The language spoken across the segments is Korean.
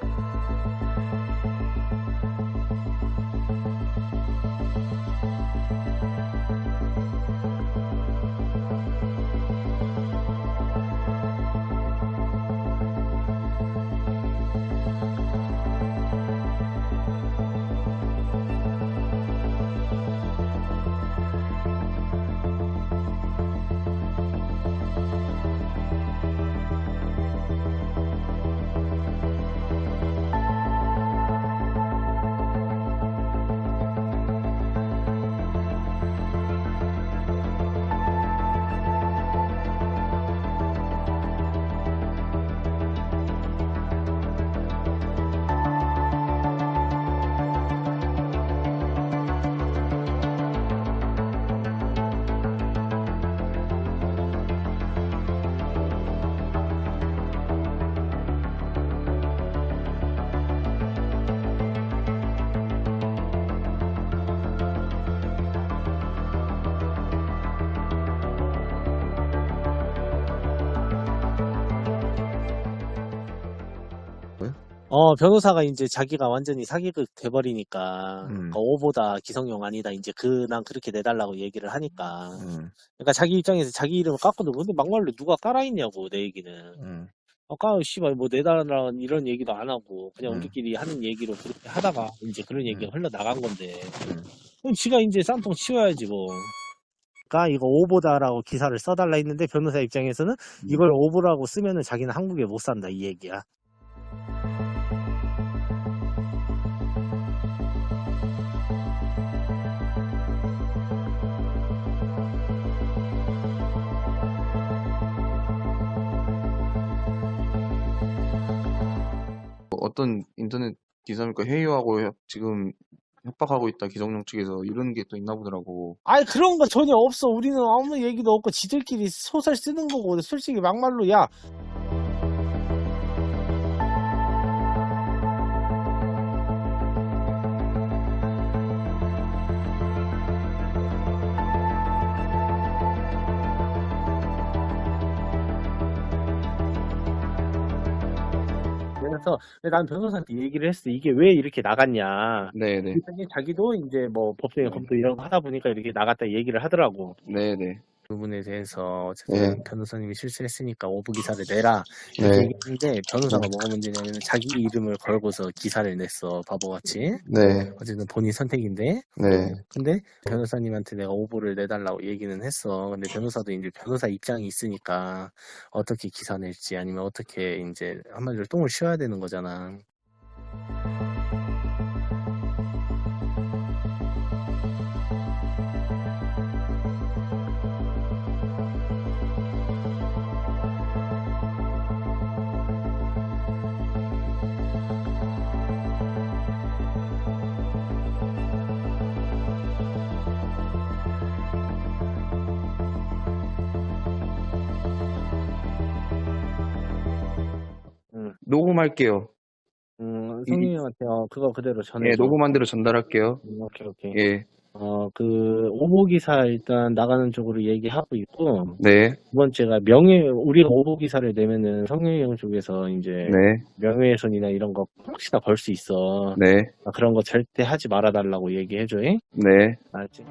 Bye. 어, 변호사가 이제 자기가 완전히 사기극 돼버리니까, 음. 그 오보다 기성용 아니다. 이제 그, 난 그렇게 내달라고 얘기를 하니까. 음, 그러니까 자기 입장에서 자기 이름을 깎고도, 근데 막말로 누가 깔아있냐고, 내 얘기는. 음. 아까, 씨발, 뭐, 내달라는 이런 얘기도 안 하고, 그냥 음. 우리끼리 하는 얘기로 그렇게 하다가, 이제 그런 얘기가 흘러나간 건데. 음. 그럼 지가 이제 쌈통 치워야지, 뭐. 그러니까 이거 오보다라고 기사를 써달라 했는데, 변호사 입장에서는 이걸 오보라고 쓰면은 자기는 한국에 못 산다, 이 얘기야. 어떤 인터넷 기사입니까? 회유하고 협- 지금 협박하고 있다 기성용 측에서 이런 게 또 있나 보더라고. 아니 그런 거 전혀 없어. 우리는 아무 얘기도 없고 지들끼리 소설 쓰는 거고 솔직히 막말로 야 그래서 난 변호사한테 얘기를 했어. 이게 왜 이렇게 나갔냐. 네네. 그랬더니 자기도 이제 뭐 법정에 검토 이런 거 하다 보니까 이렇게 나갔다 얘기를 하더라고. 네네. 부분에 대해서 어쨌든 네. 변호사님이 실수했으니까 오부 기사를 내라 네. 이렇게 얘기했는데 변호사가 뭐가 문제냐면 자기 이름을 걸고서 기사를 냈어 바보같이 네. 어쨌든 본인 선택인데 네. 근데 변호사님한테 내가 오보를 내달라고 얘기는 했어 근데 변호사도 이제 변호사 입장이 있으니까 어떻게 기사 낼지 아니면 어떻게 이제 한마디로 똥을 쉬어야 되는 거잖아 녹음할게요. 음 형한테 어, 그거 그대로 전해줘 예, 녹음한 대로 전달할게요. 음, 오케이 오케이 예. 어, 그, 오보 기사 일단 나가는 쪽으로 얘기하고 있고, 네. 두 번째가 명예, 우리가 오보 기사를 내면은 성명형 쪽에서 이제 네. 명예훼손이나 이런 거 혹시나 걸수 있어. 네. 아, 그런 거 절대 하지 말아달라고 얘기해줘, 잉? 네. 알았지?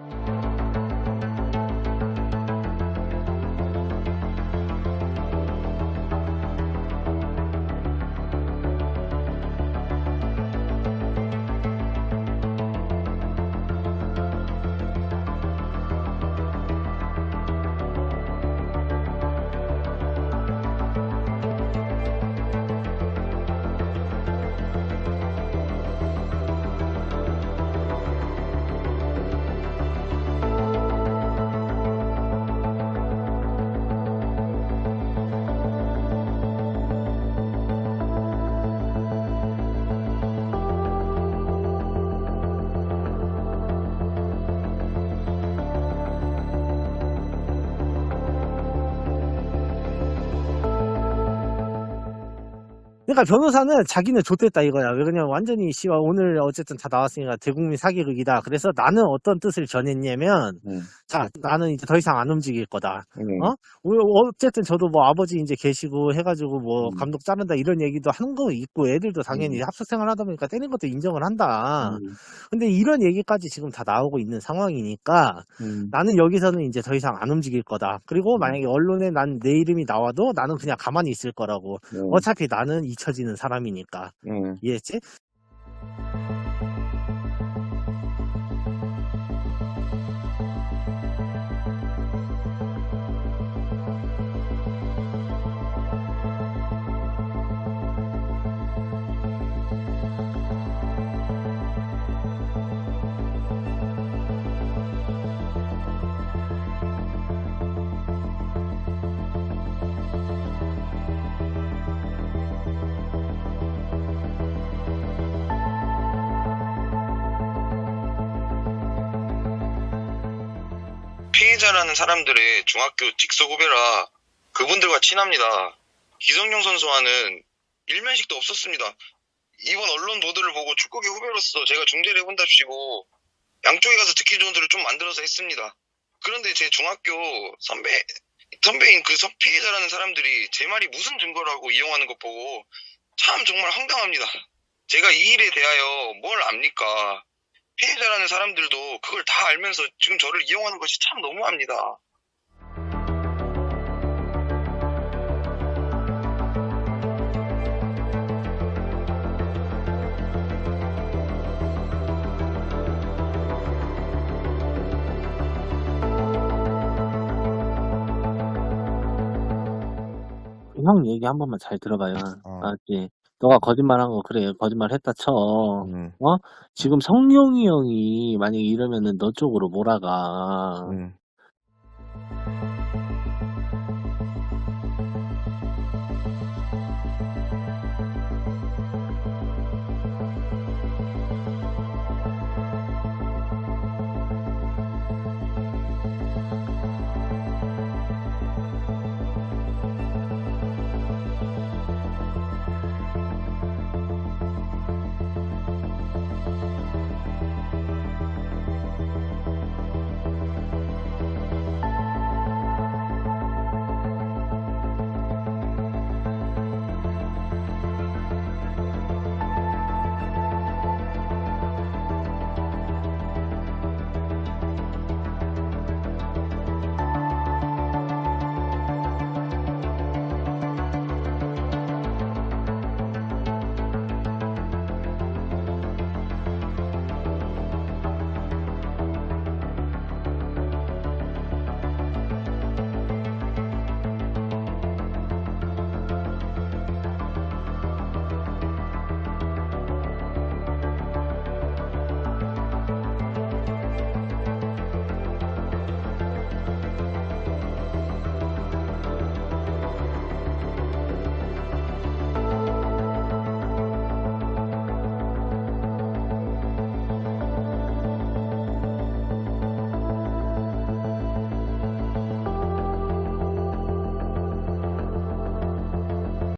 그러니까 변호사는 자기는 좋댔다 이거야. 왜냐면 완전히 씨와 오늘 어쨌든 다 나왔으니까 대국민 사기극이다. 그래서 나는 어떤 뜻을 전했냐면 음. 자 나는 이제 더 이상 안 움직일 거다. 음. 어 어쨌든 저도 뭐 아버지 이제 계시고 해가지고 뭐 음. 감독 자른다 이런 얘기도 한 거 있고 애들도 당연히 음. 합숙생활 하다 보니까 때린 것도 인정을 한다. 음. 근데 이런 얘기까지 지금 다 나오고 있는 상황이니까 음. 나는 여기서는 이제 더 이상 안 움직일 거다. 그리고 만약에 언론에 난 내 이름이 나와도 나는 그냥 가만히 있을 거라고. 어차피 나는 2 0 쳐지는 사람이니까. 음. 이해했지? 피해자라는 사람들의 중학교 직속 후배라 그분들과 친합니다. 기성용 선수와는 일면식도 없었습니다. 이번 언론 보도를 보고 축구계 후배로서 제가 중재를 해본답시고 양쪽에 가서 듣기 좋은 소리를 좀 만들어서 했습니다. 그런데 제 중학교 선배, 선배인 그 선- 피해자라는 사람들이 제 말이 무슨 증거라고 이용하는 것 보고 참 정말 황당합니다. 제가 이 일에 대하여 뭘 압니까? 피해자라는 사람들도 그걸 다 알면서 지금 저를 이용하는 것이 참 너무합니다. 형 얘기 한 번만 잘 들어봐요. 어. 알았지? 너가 거짓말한 거 그래 거짓말 했다 쳐. 음. 지금 성룡이 형이 만약에 이러면은 너 쪽으로 몰아가. 음.